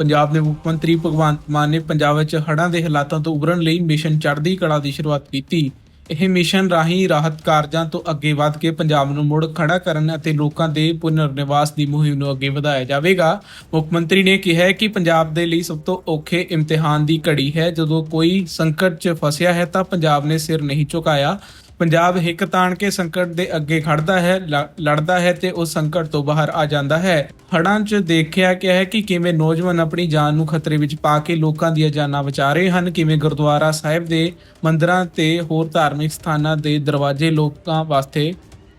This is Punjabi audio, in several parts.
ਪੰਜਾਬ ਦੇ ਮੁੱਖ ਮੰਤਰੀ ਭਗਵੰਤ ਮਾਨ ਨੇ ਪੰਜਾਬ ਵਿੱਚ ਹੜ੍ਹਾਂ ਦੇ ਹਾਲਾਤਾਂ ਤੋਂ ਉਭਰਨ ਲਈ ਮਿਸ਼ਨ ਚੜ੍ਹਦੀ ਕਲਾ ਦੀ ਸ਼ੁਰੂਆਤ ਕੀਤੀ। ਇਹ ਮਿਸ਼ਨ ਰਾਹੀਂ ਰਾਹਤ ਕਾਰਜਾਂ ਤੋਂ ਅੱਗੇ ਵਧ ਕੇ ਪੰਜਾਬ ਨੂੰ ਮੁੜ ਖੜਾ ਕਰਨ ਅਤੇ ਲੋਕਾਂ ਦੇ ਪੁਨਰ ਨਿਵਾਸ ਦੀ ਮੁਹਿੰਮ ਨੂੰ ਅੱਗੇ ਵਧਾਇਆ ਜਾਵੇਗਾ। ਮੁੱਖ ਮੰਤਰੀ ਨੇ ਕਿਹਾ ਕਿ ਪੰਜਾਬ ਦੇ ਲਈ ਸਭ ਤੋਂ ਔਖੇ ਇਮਤਿਹਾਨ ਦੀ ਘੜੀ ਹੈ। ਜਦੋਂ ਕੋਈ ਸੰਕਟ 'ਚ ਫਸਿਆ ਹੈ ਤਾਂ ਪੰਜਾਬ ਨੇ ਸਿਰ ਨਹੀਂ ਝੁਕਾਇਆ। ਪੰਜਾਬ ਹਿੱਕ ਤਾਣ ਕੇ ਸੰਕਟ ਦੇ ਅੱਗੇ ਖੜਦਾ ਹੈ, ਲ- ਲੜਦਾ ਹੈ ਤੇ ਉਸ ਸੰਕਟ ਤੋਂ ਬਾਹਰ ਆ ਜਾਂਦਾ ਹੈ। ਹੜ੍ਹਾਂ 'ਚ ਦੇਖਿਆ ਗਿਆ ਹੈ ਕਿ ਕਿਵੇਂ ਨੌਜਵਾਨ ਆਪਣੀ ਜਾਨ ਨੂੰ ਖਤਰੇ ਵਿੱਚ ਪਾ ਕੇ ਲੋਕਾਂ ਦੀਆਂ ਜਾਨਾਂ ਬਚਾ ਰਹੇ ਹਨ, ਕਿਵੇਂ ਗੁਰਦੁਆਰਾ ਸਾਹਿਬ ਦੇ ਮੰਦਰਾਂ ਤੇ ਹੋਰ ਧਾਰਮਿਕ ਸਥਾਨਾਂ ਦੇ ਦਰਵਾਜ਼ੇ ਲੋਕਾਂ ਵਾਸਤੇ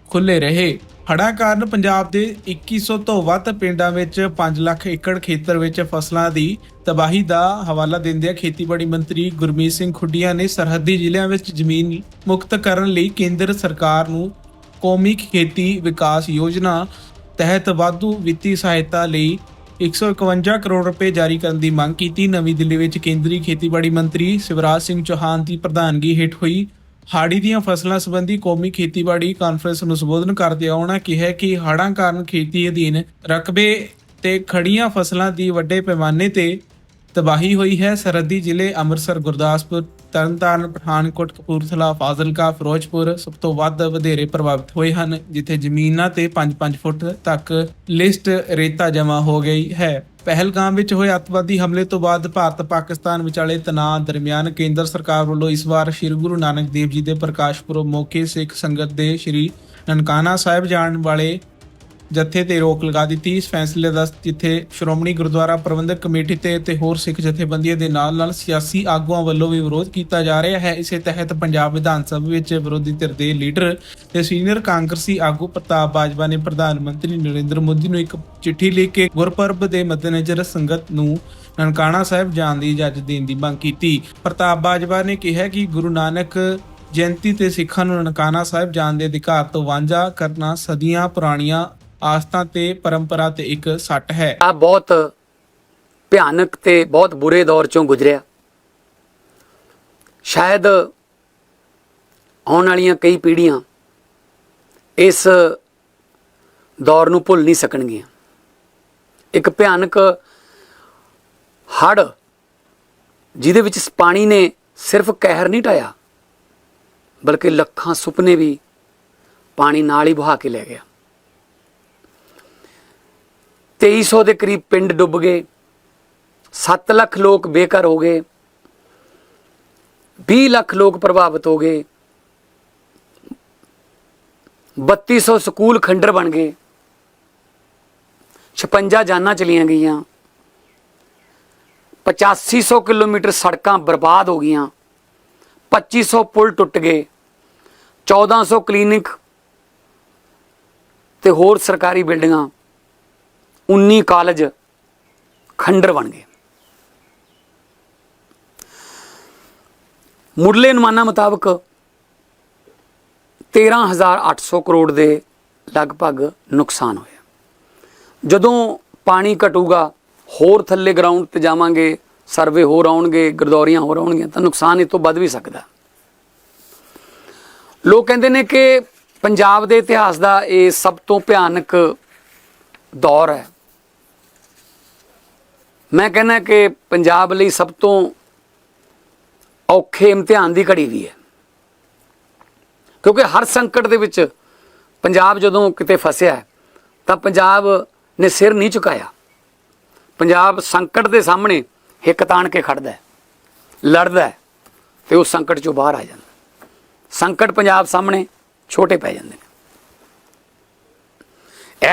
ਖੁੱਲੇ ਰਹੇ। ਹੜ੍ਹਾਂ ਕਾਰਨ ਪੰਜਾਬ ਦੇ 2100 ਤੋਂ ਵੱਧ ਪਿੰਡਾਂ ਵਿੱਚ 5 ਲੱਖ ਏਕੜ ਖੇਤਰ ਵਿੱਚ ਫਸਲਾਂ ਦੀ ਤਬਾਹੀ ਦਾ ਹਵਾਲਾ ਦਿੰਦਿਆਂ ਖੇਤੀਬਾੜੀ ਮੰਤਰੀ ਗੁਰਮੀਤ ਸਿੰਘ ਖੁੱਡੀਆਂ ਨੇ ਸਰਹੱਦੀ ਜ਼ਿਲ੍ਹਿਆਂ ਵਿੱਚ ਜ਼ਮੀਨ ਮੁਕਤ ਕਰਨ ਲਈ ਕੇਂਦਰ ਸਰਕਾਰ ਨੂੰ ਕੌਮੀ ਖੇਤੀ ਵਿਕਾਸ ਯੋਜਨਾ ਤਹਿਤ ਵਾਧੂ ਵਿੱਤੀ ਸਹਾਇਤਾ ਲਈ 151 ਕਰੋੜ ਰੁਪਏ ਜਾਰੀ ਕਰਨ ਦੀ ਮੰਗ ਕੀਤੀ। ਨਵੀਂ ਦਿੱਲੀ ਵਿੱਚ ਕੇਂਦਰੀ ਖੇਤੀਬਾੜੀ ਮੰਤਰੀ ਸ਼ਿਵਰਾਜ ਸਿੰਘ ਚੌਹਾਨ ਦੀ ਪ੍ਰਧਾਨਗੀ ਹੇਠ ਹੋਈ ਹਾੜੀ ਦੀਆਂ ਫਸਲਾਂ ਸੰਬੰਧੀ ਕੌਮੀ ਖੇਤੀਬਾੜੀ ਕਾਨਫਰੰਸ ਨੂੰ ਸੰਬੋਧਨ ਕਰਦਿਆਂ ਉਹਨਾਂ ਕਿਹਾ ਕਿ ਹੜ੍ਹਾਂ ਕਾਰਨ ਖੇਤੀ ਅਧੀਨ ਰਕਬੇ ਤੇ ਖੜੀਆਂ ਫਸਲਾਂ ਦੀ ਵੱਡੇ ਪੈਮਾਨੇ ਤੇ ਤਬਾਹੀ ਹੋਈ ਹੈ। ਸਰਹੱਦੀ ਜ਼ਿਲ੍ਹੇ ਅੰਮ੍ਰਿਤਸਰ, ਗੁਰਦਾਸਪੁਰ, ਤਰਨਤਾਰਨ, ਪਠਾਨਕੋਟ, ਕਪੂਰਥਲਾ, ਫਾਜ਼ਿਲਕਾ, ਫਿਰੋਜ਼ਪੁਰ ਸਭ ਤੋਂ ਵੱਧ ਵਧੇਰੇ ਪ੍ਰਭਾਵਿਤ ਹੋਏ ਹਨ, ਜਿੱਥੇ ਜ਼ਮੀਨਾਂ ਤੇ 5-5 ਫੁੱਟ ਤੱਕ ਲਿਸਟ ਰੇਤਾ ਜਮ੍ਹਾਂ ਹੋ ਗਈ ਹੈ। ਪਹਿਲਗਾਮ ਵਿੱਚ ਹੋਏ ਅੱਤਵਾਦੀ ਹਮਲੇ ਤੋਂ ਬਾਅਦ ਭਾਰਤ ਪਾਕਿਸਤਾਨ ਵਿਚਾਲੇ ਤਣਾਅ ਦਰਮਿਆਨ ਕੇਂਦਰ ਸਰਕਾਰ ਵੱਲੋਂ ਇਸ ਵਾਰ ਸ੍ਰੀ ਗੁਰੂ ਨਾਨਕ ਦੇਵ ਜੀ ਦੇ ਪ੍ਰਕਾਸ਼ ਪੁਰਬ ਮੌਕੇ ਸਿੱਖ ਸੰਗਤ ਦੇ ਸ੍ਰੀ ਨਨਕਾਣਾ ਸਾਹਿਬ ਜਾਣ ਵਾਲੇ ਜਥੇ ਤੇ ਰੋਕ ਲਗਾ ਦਿੱਤੀ। ਇਸ ਫੈਸਲੇ ਦਾ ਜਿੱਥੇ ਸ਼੍ਰੋਮਣੀ ਗੁਰਦੁਆਰਾ ਪ੍ਰਬੰਧਕ ਕਮੇਟੀ ਤੇ ਤੇ ਹੋਰ ਸਿੱਖ ਜਥੇਬੰਦੀਆਂ ਦੇ ਨਾਲ ਨਾਲ ਸਿਆਸੀ ਆਗੂਆਂ ਵੱਲੋਂ ਵੀ ਵਿਰੋਧ ਕੀਤਾ ਜਾ ਰਿਹਾ ਹੈ। ਇਸੇ ਤਹਿਤ ਪੰਜਾਬ ਵਿਧਾਨ ਸਭਾ ਵਿੱਚ ਵਿਰੋਧੀ ਧਿਰ ਦੇ ਲੀਡਰ ਤੇ ਸੀਨੀਅਰ ਕਾਂਗਰਸੀ ਆਗੂ ਪ੍ਰਤਾਪ ਬਾਜਵਾ ਨੇ ਪ੍ਰਧਾਨ ਮੰਤਰੀ ਨਰਿੰਦਰ ਮੋਦੀ ਨੂੰ ਇੱਕ ਚਿੱਠੀ ਲਿਖ ਕੇ ਗੁਰਪੁਰਬ ਦੇ ਮੱਦੇਨਜ਼ਰ ਸੰਗਤ ਨੂੰ ਨਨਕਾਣਾ ਸਾਹਿਬ ਜਾਣ ਦੀ ਇਜਾਜ਼ਤ ਦੇਣ ਦੀ ਮੰਗ ਕੀਤੀ। ਪ੍ਰਤਾਪ ਬਾਜਵਾ ਨੇ ਕਿਹਾ ਕਿ ਗੁਰੂ ਨਾਨਕ ਜਯੰਤੀ ਤੇ ਸਿੱਖਾਂ ਨੂੰ ਨਨਕਾਣਾ ਸਾਹਿਬ ਜਾਣ ਦੇ ਅਧਿਕਾਰ ਤੋਂ ਵਾਂਝਾ ਕਰਨਾ ਸਦੀਆਂ ਪੁਰਾਣੀਆਂ ਆਸਥਾ ਤੇ ਪਰੰਪਰਾ ਤੇ ਇੱਕ ਸੱਟ ਹੈ। ਆ ਬਹੁਤ ਭਿਆਨਕ ਤੇ ਬਹੁਤ ਬੁਰੇ ਦੌਰ ਚੋਂ ਗੁਜ਼ਰਿਆ। ਸ਼ਾਇਦ ਆਉਣ ਵਾਲੀਆਂ ਕਈ ਪੀੜ੍ਹੀਆਂ ਇਸ ਦੌਰ ਨੂੰ ਭੁੱਲ ਨਹੀਂ ਸਕਣਗੀਆਂ। ਇੱਕ ਭਿਆਨਕ ਹੜ ਜਿਹਦੇ ਵਿੱਚ ਪਾਣੀ ਨੇ ਸਿਰਫ ਕਹਿਰ ਨਹੀਂ ਢਾਇਆ, ਬਲਕਿ ਲੱਖਾਂ ਸੁਪਨੇ ਵੀ ਪਾਣੀ ਨਾਲ ਹੀ ਬਹਾ ਕੇ ਲੈ ਗਿਆ। 2300 ਦੇ ਕਰੀਬ ਪਿੰਡ ਡੁੱਬ ਗਏ। 7 ਲੱਖ ਲੋਕ ਬੇਘਰ ਹੋ ਗਏ। 20 ਲੱਖ ਲੋਕ ਪ੍ਰਭਾਵਿਤ ਹੋ ਗਏ। 3200 ਸਕੂਲ ਖੰਡਰ ਬਣ ਗਏ। 56 ਜਾਨਾਂ ਚਲੀਆਂ ਗਈਆਂ। 8500 ਕਿਲੋਮੀਟਰ ਸੜਕਾਂ ਬਰਬਾਦ ਹੋ ਗਈਆਂ। 2500 ਪੁਲ ਟੁੱਟ ਗਏ। 1400 ਕਲੀਨਿਕ ਤੇ ਹੋਰ ਸਰਕਾਰੀ ਬਿਲਡਿੰਗਾਂ। 19 ਕਾਲਜ ਖੰਡਰ ਬਣ ਗਏ। ਮੁੱਢਲੇ ਅਨੁਮਾਨਾਂ ਮੁਤਾਬਕ 13800 ਕਰੋੜ ਦੇ ਲਗਭਗ ਨੁਕਸਾਨ ਹੋਇਆ। ਜਦੋਂ ਪਾਣੀ ਘਟੂਗਾ, ਹੋਰ ਥੱਲੇ ਗਰਾਊਂਡ ਤੇ ਜਾਵਾਂਗੇ ਸਰਵੇ ਹੋਰ ਆਉਣਗੇ, ਗਰਦੌਰੀਆਂ ਹੋਰ ਆਉਣਗੀਆਂ, ਤਾਂ ਨੁਕਸਾਨ ਇਹ ਤੋਂ ਵੱਧ ਵੀ ਸਕਦਾ। ਲੋਕ ਕਹਿੰਦੇ ਨੇ ਕਿ ਪੰਜਾਬ ਦੇ ਇਤਿਹਾਸ ਦਾ ਇਹ ਸਭ ਤੋਂ ਭਿਆਨਕ ਦੌਰ ਹੈ। ਮੈਂ ਕਹਿੰਦਾ ਕਿ ਪੰਜਾਬ ਲਈ ਸਭ ਤੋਂ ਔਖੇ ਇਮਤਿਹਾਨ ਦੀ ਘੜੀ ਵੀ ਹੈ। ਕਿਉਂਕਿ ਹਰ ਸੰਕਟ ਦੇ ਵਿੱਚ ਪੰਜਾਬ ਜਦੋਂ ਕਿਤੇ ਫਸਿਆ ਤਾਂ ਪੰਜਾਬ ਨੇ ਸਿਰ ਨਹੀਂ ਝੁਕਾਇਆ। ਪੰਜਾਬ ਸੰਕਟ ਦੇ ਸਾਹਮਣੇ ਹਿੱਕ ਤਾਣ ਕੇ ਖੜਦਾ ਹੈ, ਲੜਦਾ ਹੈ ਤੇ ਉਸ ਸੰਕਟ ਚੋਂ ਬਾਹਰ ਆ ਜਾਂਦਾ ਸੰਕਟ ਪੰਜਾਬ ਸਾਹਮਣੇ ਛੋਟੇ ਪੈ ਜਾਂਦੇ ਨੇ।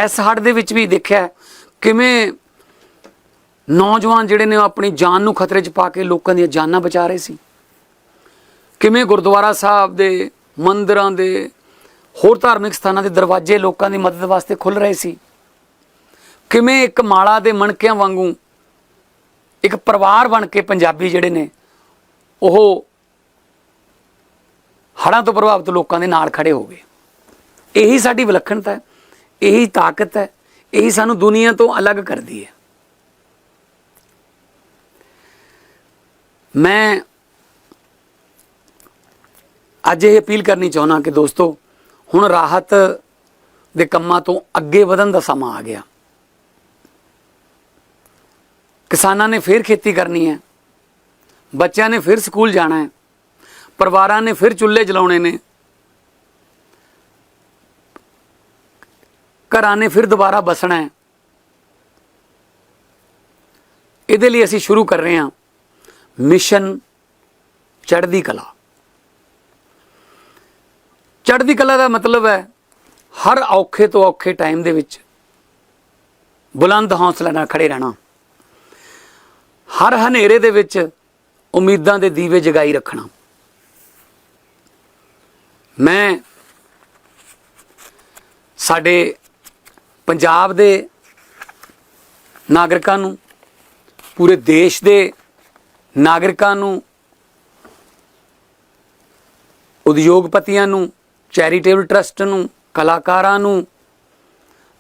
ਇਸ ਹੜ ਦੇ ਵਿੱਚ ਵੀ ਦੇਖਿਆ ਕਿਵੇਂ ਨੌਜਵਾਨ ਜਿਹੜੇ ਨੇ ਉਹ ਆਪਣੀ ਜਾਨ ਨੂੰ ਖਤਰੇ 'ਚ ਪਾ ਕੇ ਲੋਕਾਂ ਦੀਆਂ ਜਾਨਾਂ ਬਚਾ ਰਹੇ ਸੀ। ਕਿਵੇਂ ਗੁਰਦੁਆਰਾ ਸਾਹਿਬ ਦੇ, ਮੰਦਰਾਂ ਦੇ, ਹੋਰ ਧਾਰਮਿਕ ਸਥਾਨਾਂ ਦੇ ਦਰਵਾਜ਼ੇ ਲੋਕਾਂ ਦੀ ਮਦਦ ਵਾਸਤੇ ਖੁੱਲ ਰਹੇ ਸੀ। ਕਿਵੇਂ ਇੱਕ ਮਾਲਾ ਦੇ ਮਣਕਿਆਂ ਵਾਂਗੂ ਇੱਕ ਪਰਿਵਾਰ ਬਣ ਕੇ ਪੰਜਾਬੀ ਜਿਹੜੇ ਨੇ, ਉਹ ਹੜ੍ਹਾਂ ਤੋਂ ਪ੍ਰਭਾਵਿਤ ਲੋਕਾਂ ਦੇ ਨਾਲ ਖੜੇ ਹੋ ਗਏ। ਇਹੀ ਸਾਡੀ ਵਿਲੱਖਣਤਾ ਹੈ, ਇਹੀ ਤਾਕਤ ਹੈ, ਇਹੀ ਸਾਨੂੰ ਦੁਨੀਆ ਤੋਂ ਅਲੱਗ ਕਰਦੀ ਹੈ। ਮੈਂ ਅੱਜ ਇਹ ਅਪੀਲ ਕਰਨੀ ਚਾਹੁੰਦਾ ਕਿ ਦੋਸਤੋ, ਹੁਣ ਰਾਹਤ ਦੇ ਕੰਮਾਂ ਤੋਂ ਅੱਗੇ ਵਧਣ ਦਾ ਸਮਾਂ ਆ ਗਿਆ। ਕਿਸਾਨਾਂ ਨੇ ਫਿਰ ਖੇਤੀ ਕਰਨੀ ਹੈ, ਬੱਚਿਆਂ ਨੇ ਫਿਰ ਸਕੂਲ ਜਾਣਾ ਹੈ, ਪਰਿਵਾਰਾਂ ਨੇ ਫਿਰ ਚੁੱਲ੍ਹੇ ਜਲਾਉਣੇ ਨੇ, ਘਰਾਂ ਨੇ ਫਿਰ ਦੁਬਾਰਾ ਬਸਣਾ ਹੈ। ਇਹਦੇ ਲਈ ਅਸੀਂ ਸ਼ੁਰੂ ਕਰ ਰਹੇ ਹਾਂ। ਮਿਸ਼ਨ ਚੜ੍ਹਦੀ ਕਲਾ। ਚੜ੍ਹਦੀ ਕਲਾ ਦਾ ਮਤਲਬ ਹੈ ਹਰ ਔਖੇ ਤੋਂ ਔਖੇ ਟਾਈਮ ਦੇ ਵਿੱਚ ਬੁਲੰਦ ਹੌਸਲਾ ਨਾਲ ਖੜੇ ਰਹਿਣਾ। ਹਰ ਹਨੇਰੇ ਦੇ ਵਿੱਚ ਉਮੀਦਾਂ ਦੇ ਦੀਵੇ ਜਗਾਈ ਰੱਖਣਾ। ਮੈਂ ਸਾਡੇ ਪੰਜਾਬ ਦੇ ਨਾਗਰਿਕਾਂ ਨੂੰ, ਪੂਰੇ ਦੇਸ਼ ਦੇ ਨਾਗਰਿਕਾਂ ਨੂੰ, ਉਦਯੋਗਪਤੀਆਂ ਨੂੰ, ਚੈਰੀਟੇਬਲ ਟਰਸਟ ਨੂੰ, ਕਲਾਕਾਰਾਂ ਨੂੰ,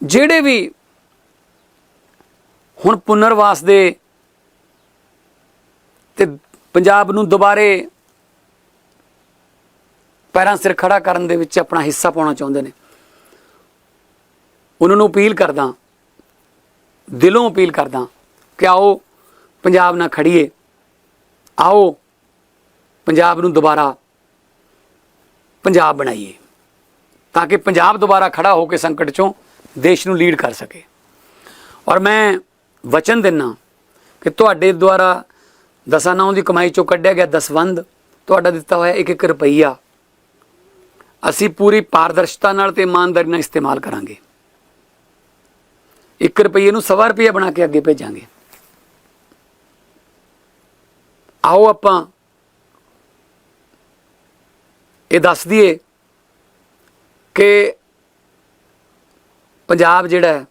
ਜਿਹੜੇ ਵੀ ਹੁਣ ਪੁਨਰਵਾਸ ਦੇ ਤੇ ਪੰਜਾਬ ਨੂੰ ਦੁਬਾਰੇ ਪੈਰਾਂ ਸਿਰ ਖੜਾ ਕਰਨ ਦੇ ਵਿੱਚ ਆਪਣਾ ਹਿੱਸਾ ਪਾਉਣਾ ਚਾਹੁੰਦੇ ਨੇ। ਉਹਨਾਂ ਨੂੰ ਅਪੀਲ ਕਰਦਾ, ਦਿਲੋਂ ਅਪੀਲ ਕਰਦਾ ਕਿ ਆਓ ਪੰਜਾਬ ਨਾਲ ਖੜੀਏ। ਆਓ ਪੰਜਾਬ ਨੂੰ ਦੁਬਾਰਾ ਪੰਜਾਬ ਬਣਾਈਏ, ਤਾਂ ਕਿ ਪੰਜਾਬ ਦੁਬਾਰਾ ਖੜਾ ਹੋ ਕੇ ਸੰਕਟ ਚੋਂ ਦੇਸ਼ ਨੂੰ ਲੀਡ ਕਰ ਸਕੇ। ਔਰ ਮੈਂ ਵਚਨ ਦਿੰਨਾ ਕਿ ਤੁਹਾਡੇ ਦੁਆਰਾ ਦਸਾਂ ਦੀ ਕਮਾਈ ਚੋਂ ਕੱਢਿਆ ਗਿਆ ਦਸਵੰਦ ਤੁਹਾਡਾ ਦਿੱਤਾ ਹੋਇਆ ਇੱਕ ਇੱਕ ਰੁਪਈਆ ਅਸੀਂ ਪੂਰੀ ਪਾਰਦਰਸ਼ਤਾ ਨਾਲ ਤੇ ਇਮਾਨਦਾਰੀ ਨਾਲ ਇਸਤੇਮਾਲ ਕਰਾਂਗੇ। 1 ਰੁਪਈਏ ਨੂੰ ਸਵਾ ਰੁਪਈਆ ਬਣਾ ਕੇ ਅੱਗੇ ਭੇਜਾਂਗੇ। ਆਓ ਆਪਾਂ। ਇਹ ਦੱਸ ਦਈਏ ਕਿ ਪੰਜਾਬ ਜਿਹੜਾ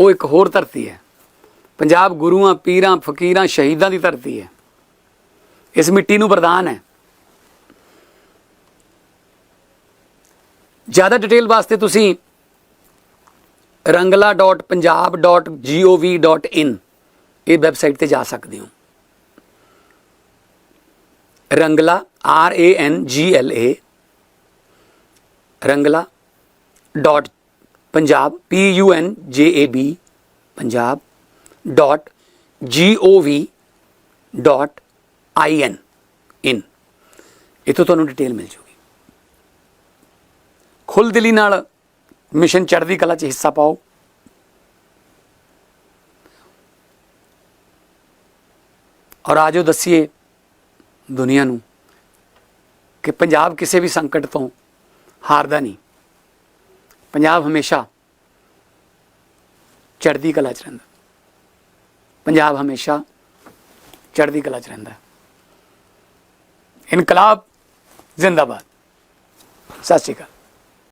ਉਹ ਇੱਕ ਹੋਰ ਧਰਤੀ ਹੈ। ਪੰਜਾਬ ਗੁਰੂਆਂ, ਪੀਰਾਂ, ਫਕੀਰਾਂ, ਸ਼ਹੀਦਾਂ ਦੀ ਧਰਤੀ ਹੈ। ਇਸ ਮਿੱਟੀ ਨੂੰ ਵਰਦਾਨ ਹੈ। ਜ਼ਿਆਦਾ ਡਿਟੇਲ ਵਾਸਤੇ ਤੁਸੀਂ rangla.punjab.gov.in ਇਹ ਵੈਬਸਾਈਟ ਤੇ ਜਾ ਸਕਦੇ ਹੋ। Rangla R A N G L A Rangla dot Punjab P U N J A B Punjab dot ਜੀ ਓ ਵੀ ਡਾਟ ਆਈ ਐਨ ਇਨ ਇਥੋਂ ਤੁਹਾਨੂੰ ਡਿਟੇਲ ਮਿਲ ਜੂਗੀ। ਖੁੱਲ੍ਹ ਦਿਲੀ ਨਾਲ ਮਿਸ਼ਨ ਚੜ੍ਹਦੀ ਕਲਾ 'ਚ ਹਿੱਸਾ ਪਾਓ। ਔਰ ਆਜੋ ਦੱਸੀਏ ਦੁਨੀਆ ਨੂੰ ਕਿ ਪੰਜਾਬ ਕਿਸੇ ਵੀ ਸੰਕਟ ਤੋਂ ਹਾਰਦਾ ਨਹੀਂ। ਪੰਜਾਬ ਹਮੇਸ਼ਾ ਚੜ੍ਹਦੀ ਕਲਾ 'ਚ ਰਹਿੰਦਾ। ਪੰਜਾਬ ਹਮੇਸ਼ਾ ਚੜ੍ਹਦੀ ਕਲਾ 'ਚ ਰਹਿੰਦਾ। ਇਨਕਲਾਬ ਜ਼ਿੰਦਾਬਾਦ। ਸਤਿ ਸ਼੍ਰੀ ਅਕਾਲ।